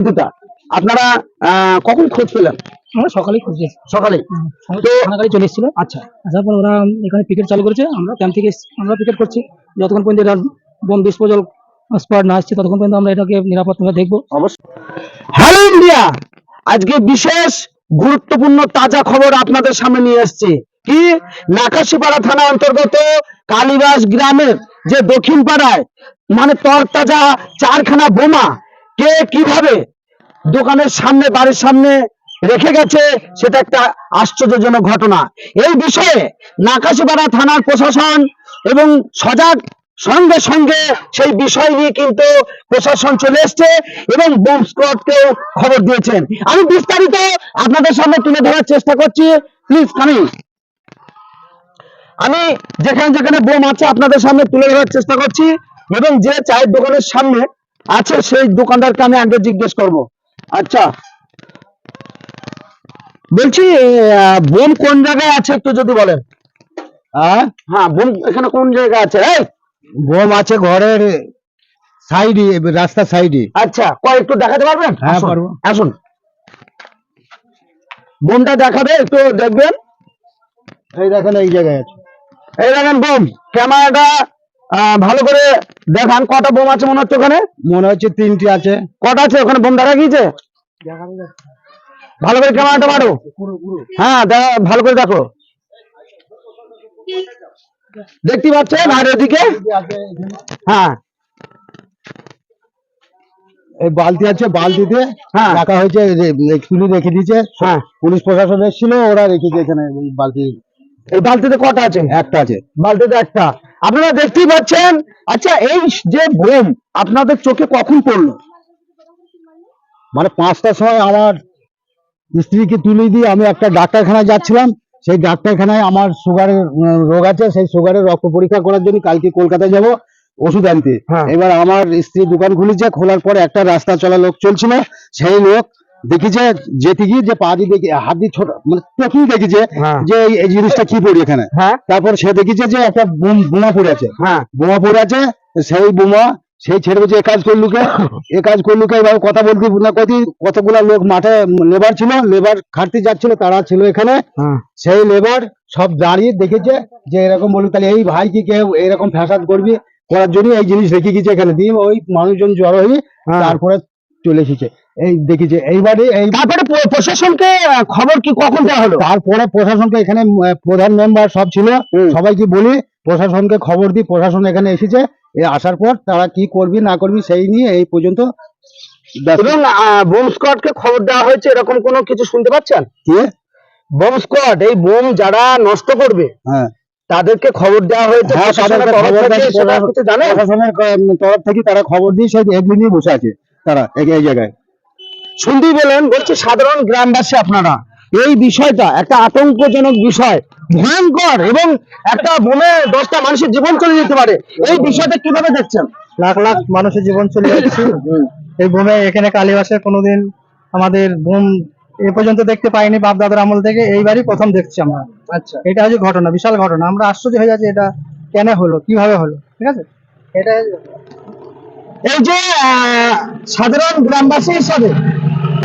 দুটা। আপনারা আহ, কখন খোঁজ পেলেন? আমরা সকালে তো থানাকারী চলে এসেছিল। আচ্ছা। আসার পর ওরা এখানে পিকেট চালু করেছে। আমরা ক্যাম্প থেকে আমরা পিকেট করছি। যতক্ষণ পর্যন্ত এটা বোম ডিসপোজাল স্পট না আসছে ততক্ষণ পর্যন্ত আমরা এটাকে নিরাপদভাবে দেখব। অবশ্যই। হ্যালো ইন্ডিয়া আজকে বিশেষ গুরুত্বপূর্ণ তাজা খবর আপনাদের সামনে নিয়ে এসেছি। কি? নাকাশিপাড়া থানা অন্তর্গত কালীবাস গ্রামের যে দক্ষিণ পাড়ায় মানে তরতাজা চারখানা বোমা কে কীভাবে দোকানের সামনে, বাড়ির সামনে রেখে গেছে, সেটা একটা আশ্চর্যজনক ঘটনা। এই বিষয়ে নাকাশিপাড়া থানার প্রশাসন এবং সজাগ সঙ্গে সঙ্গে সেই বিষয় নিয়ে কিন্তু প্রশাসন চলে এসছে এবং বোম স্কোয়াডকেও খবর দিয়েছেন। আমি বিস্তারিত আপনাদের সামনে তুলে ধরার চেষ্টা করছি। প্লিজ কামিং আমি যেখানে যেখানে বোম আছে আপনাদের সামনে তুলে ধরার চেষ্টা করছি এবং যে চায়ের দোকানের সামনে আছে সেই দোকানদারকে আমি আগে জিজ্ঞেস করব। আচ্ছা। বলছি বোম কোন জায়গায় আছে একটু যদি বলেন? হ্যাঁ বোম এখানে কোন জায়গায় আছে? এই! বোম আছে ঘরের সাইডে রাস্তার সাইডে। আচ্ছা কয় একটু দেখাতে পারবেন? হ্যাঁ, পারব। আসুন। বোমটা দেখাবে একটু দেখবেন। এই দেখেন এই জায়গায় আছে। এই দেখেন বোম ক্যামেরাটা ভালো করে দেখান কটা বোম আছে মনে হচ্ছে ওখানে? মনে হচ্ছে তিনটি আছে। কটা আছে? ওখানে বোম দেখা গিয়েছে? ভালো করে ক্যামেরাটা মারো। হ্যাঁ ভালো করে দেখো। দেখতে পাচ্ছেন আর এদিকে হ্যাঁ। এই বালতি আছে বালতিতে হ্যাঁ। রাখা হয়েছে তুলি রেখে দিয়েছে। হ্যাঁ। পুলিশ প্রশাসন এসেছিল ওরা রেখে রেখেছে এখানে বালতি। এই বালতিতে কটা আছে? একটা আছে। বালতিতে একটা? আপনারা দেখতেই পাচ্ছেন? আচ্ছা এই যে বোম আপনাদের চোখে কখন পড়ল? মানে পাঁচটার সময় আমার স্ত্রীকে তুলে দিয়ে আমি একটা ডাক্তারখানায় যাচ্ছিলাম। সেই ডাক্তারখানায় আমার সুগারের রোগ আছে সেই সুগারের রক্ত পরীক্ষা করার জন্য কালকে কলকাতায় যাব ওষুধ আনতে। হ্যাঁ। এবার আমার স্ত্রী দোকান খুলেছে খোলার পরে একটা রাস্তা চলা লোক চলছিল সেই লোক দেখেছে যেতে গিয়ে যে পা দিয়ে দেখে হাত দিয়ে ছোট মানে প্রথম দেখেছে হ্যাঁ। যে এই- এই জিনিসটা কি পড়ি এখানে। হ্যাঁ। তারপর সে দেখেছে যে একটা বোমা পড়ে আছে। হ্যাঁ। বোমা পড়ে আছে সেই বোমা সেই ছেড়ে বলছে এ কাজ এ কাজ এবার কথা বলতে না কতি কতগুলা লোক মাঠে লেবার ছিল লেবার খাটতে যাচ্ছিল তারা ছিল এখানে। সেই লেবার সব দাঁড়িয়ে দেখেছে যে এরকম বলুন তাহলে এই ভাই কি কেউ এরকম ফ্যাসাদ করবি? করার জন্য এই জিনিস রেখে গেছে এখানে। দিয়ে ওই মানুষজন জড়ো হ্যাঁ। তারপরে চলে এসেছে। এই দেখেছে এইবারে এই তারপরে প্রশাসনকে খবর কি কখন দেওয়া হলো? তারপরে প্রশাসনকে এখানে প্রধান মেম্বার সব ছিল। সবাইকে বলি প্রশাসনকে খবর দিই প্রশাসন এখানে এসেছে। এ আসার পর তারা কি করবি না করবি সেই নিয়ে এই পর্যন্ত এবং বোম স্কোয়াডকে খবর দেওয়া হয়েছে এরকম কোনো কিছু শুনতে পাচ্ছেন? কি? বোম স্কোয়াড এই বোম যারা নষ্ট করবে হ্যাঁ। তাদেরকে খবর দেওয়া হয়েছে হ্যাঁ, প্রশাসনের তরফ থেকে তরফ তারা খবর দিয়ে সেই এগুলি নিয়ে বসে আছে। তারা এই- জায়গায়। শুনতেই পেলেন বলছি সাধারণ গ্রামবাসী আপনারা এই বিষয়টা একটা আতঙ্কজনক বিষয় ভয়ঙ্কর এবং একটা বোমে দশটা মানুষের জীবন চলে যেতে পারে। এই বিষয়টা কীভাবে দেখছেন? লাখ লাখ মানুষের জীবন চলে যাচ্ছে। এই বোমে এখানে কালীবাসে কোনোদিন আমাদের বোম এ পর্যন্ত দেখতে পাইনি বাপ দাদার আমল থেকে। এইবারই প্রথম দেখছি আমরা। আচ্ছা। এটা হচ্ছে ঘটনা বিশাল ঘটনা। আমরা আশ্চর্য হয়ে যাচ্ছি এটা কেন হলো? কীভাবে হলো? ঠিক আছে? এটা এই যে সাধারণ গ্রামবাসী হিসাবে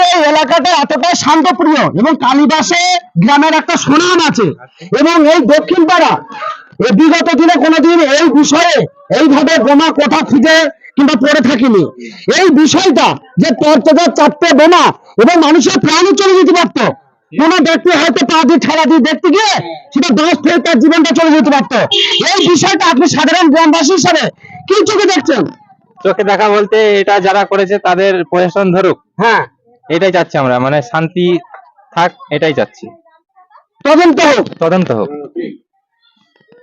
এই এলাকাটা এতটাই শান্তপ্রিয় এবং কালীবাসে গ্রামের একটা সুনাম আছে এবং এই দক্ষিণ পাড়া বিগত দিনে কোনোদিন এই বিষয়ে এইভাবে বোমা কোথা খুঁজে কিংবা পড়ে থাকিনি। এই বিষয়টা যে তরতাজা চারটে বোমা এবং মানুষের প্রাণও চলে যেতে পারতো। কোন ব্যক্তি হয়তো পা দিয়ে ঠেলা দিয়ে দেখতে গিয়ে সেটা দশ থেকে তার জীবনটা চলে যেতে পারতো। এই বিষয়টা আপনি সাধারণ গ্রামবাসী হিসাবে কি চোখে দেখছেন? চোখে দেখা বলতে এটা যারা করেছে তাদের প্রশাসন ধরুক। হ্যাঁ। এটাই চাচ্ছি আমরা মানে শান্তি থাক এটাই চাচ্ছি। তদন্ত হোক। তদন্ত হোক।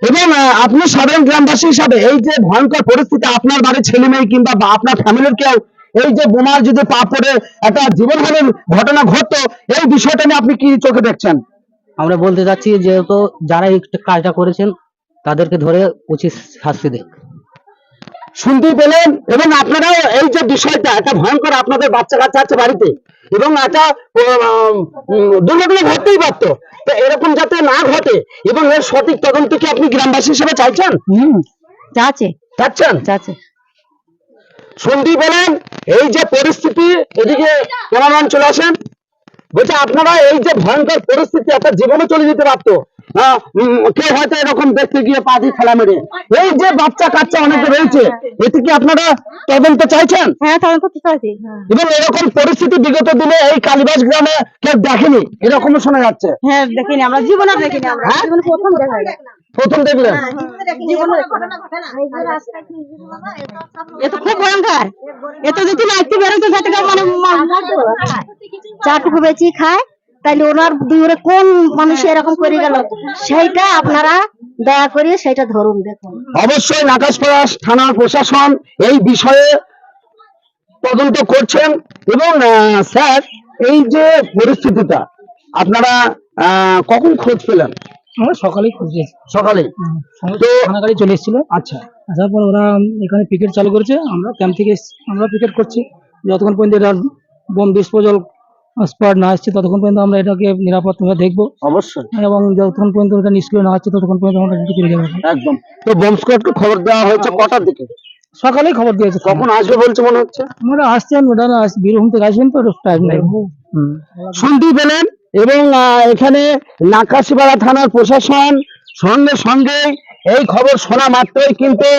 এবং আপনি সাধারণ গ্রামবাসী হিসাবে এই যে ভয়ঙ্কর পরিস্থিতি আপনার বাড়ির ছেলে মেয়ে কিংবা আপনার ফ্যামিলির কেউ এই যে বোমার যদি পা পড়ে একটা জীবনহানির ঘটনা ঘটতো এই বিষয়টা নিয়ে আপনি কি চোখে দেখছেন? আমরা বলতে চাচ্ছি যেহেতু যারা এই কাজটা করেছেন তাদেরকে ধরে উচিত শাস্তি দেয় শুনতেই পেলেন এবং আপনারাও এই যে বিষয়টা একটা ভয়ঙ্কর আপনাদের বাচ্চা কাচ্চা আছে বাড়িতে এবং একটা উম, দুর্ঘটনা ঘটতেই পারতো। তো এরকম যাতে না ঘটে এবং এর সঠিক তদন্ত কি আপনি গ্রামবাসী হিসেবে চাইছেন? হুম চাচ্ছে চাচ্ছেন চাচ্ছে সন্ধি বলেন এই যে পরিস্থিতি এদিকে ক্যামেরাম্যান চলে আসেন। বলছে আপনারা এই যে ভয়ঙ্কর পরিস্থিতি একটা জীবনে চলে যেতে পারতো। হ্যাঁ, কেউ হয়তো এরকম দেখতে গিয়ে পা দিয়ে খেলা মেরে। এই যে বাচ্চা কাচ্চা অনেকে রয়েছে এতে কি আপনারা তদন্ত চাইছেন? হ্যাঁ চাইছি এবং এরকম পরিস্থিতি বিগত দিনে এই কালীবাস গ্রামে কেউ দেখেনি? এরকম শোনা যাচ্ছে। হ্যাঁ দেখিনি আমরা জীবনে দেখিনি আমরা হ্যাঁ? প্রথম দেখা প্রথম দেখলেন জীবনে এ তো খুব ভয়ঙ্কর। এ তো যদি মাইতে বেরোতে থাকে মানে। চাটুকু বেচি খায় তাইলে ওনার দূরে কোন মানুষ এরকম করে গেল? সেইটা আপনারা দয়া করে সেটা ধরুন দেখুন। অবশ্যই নাকাশপাড়া থানার প্রশাসন এই বিষয়ে তদন্ত করছেন এবং আহ, স্যার এই যে পরিস্থিতিটা আপনারা আহ, কখন খোঁজ পেলেন? আমরা সকালেই খোঁজ সকালে তো থানা চলে এসেছিল। আচ্ছা। আসার পর ওরা এখানে পিকেট চালু করেছে। আমরা ক্যাম্প থেকে আমরা পিকেট করছি। যতক্ষণ পর্যন্ত এটা বোম ডিসপোজাল স্পট না আসছে ততক্ষণ পর্যন্ত আমরা এটাকে নিরাপদভাবে দেখব। অবশ্যই। এবং যতক্ষণ পর্যন্ত এটা নিষ্ক্রিয় না হচ্ছে ততক্ষণ পর্যন্ত আমরা ডিউটি করে যাব একদম। তো বোম স্কোয়াডকে খবর দেওয়া হয়েছে কটার দিকে? সকালেই খবর দিয়েছে। কখন আসবে বলছে মনে হচ্ছে? ওনারা আসছেন আস- বীরভূম থেকে আসবেন তো টাইম নেই হুম। শুনতে পেলেন এবং এখানে নাকাশিপাড়া থানার প্রশাসন সঙ্গে সঙ্গে এই খবর শোনা মাত্রই কিন্তু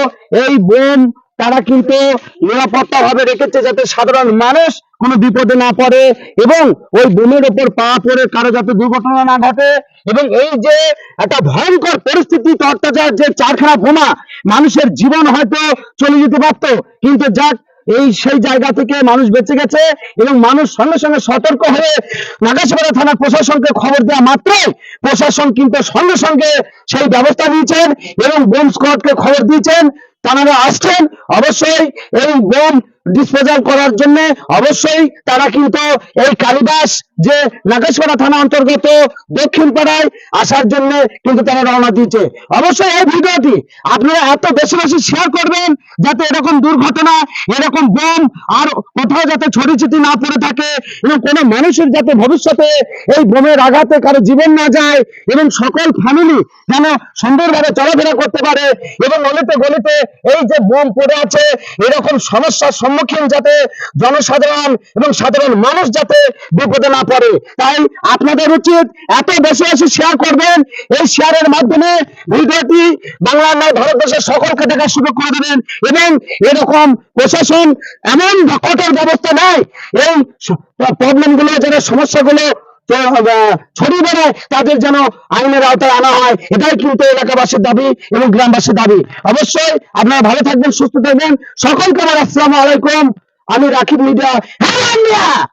এই বোম তারা কিন্তু নিরাপত্তা ভাবে রেখেছে যাতে সাধারণ মানুষ কোনো বিপদে না পড়ে এবং ওই বোমের ওপর পা পড়ে কারও যাতে দুর্ঘটনা না ঘটে এবং এই যে একটা ভয়ঙ্কর পরিস্থিতি অত্যাচার, যে চারখানা বোমা মানুষের জীবন হয়তো চলে যেতে পারতো। কিন্তু যাক এই সেই জায়গা থেকে মানুষ বেঁচে গেছে এবং মানুষ সঙ্গে সঙ্গে সতর্ক হয়ে নাগাছিপাড়া থানা প্রশাসনকে খবর দেওয়া মাত্রই প্রশাসন কিন্তু সঙ্গে সঙ্গে সেই ব্যবস্থা নিয়েছেন এবং বোম স্কোয়াডকে খবর দিয়েছেন। তারা আসছেন, অবশ্যই এই বোম ডিসপোজাল করার জন্য অবশ্যই তারা কিন্তু এই কালিদাস যে নাগেশ্বরা থানা অন্তর্গত দক্ষিণ পাড়ায় আসার জন্য কিন্তু তারা রওনা দিয়েছে। অবশ্যই এই ভিডিওটি আপনারা এত বেশি বেশি শেয়ার করবেন যাতে এরকম দুর্ঘটনা, এরকম বোম আর কোথাও যাতে ছড়ি ছিটি না পড়ে থাকে এবং কোনো মানুষের যাতে ভবিষ্যতে এই বোমের আঘাতে কারও জীবন না যায় এবং সকল ফ্যামিলি যেন সুন্দরভাবে চলাফেরা করতে পারে এবং গলিতে গলিতে এই যে বোম পড়ে আছে, এরকম সমস্যার সম্মুখীন যাতে জনসাধারণ এবং সাধারণ মানুষ যাতে বিপদে না পড়ে। তাই আপনাদের উচিত এত বেশি বেশি শেয়ার করবেন। এই শেয়ারের মাধ্যমে ভিডিওটি বাংলার নয় ভারতবর্ষের সকলকে দেখার সুযোগ করে দেবেন এবং এরকম প্রশাসন এমন কঠোর ব্যবস্থা নেয়, এই প্রবলেমগুলো, যেন সমস্যাগুলো ছড়িয়ে তাদের যেন আইনের আওতায় আনা হয়। এটাই কিন্তু এলাকাবাসীর দাবি এবং গ্রামবাসীর দাবি। অবশ্যই আপনারা ভালো থাকবেন, সুস্থ থাকবেন। সকলকে আমার আসসালামু আলাইকুম। আমি রাখিব মিডিয়া হ্যাঁ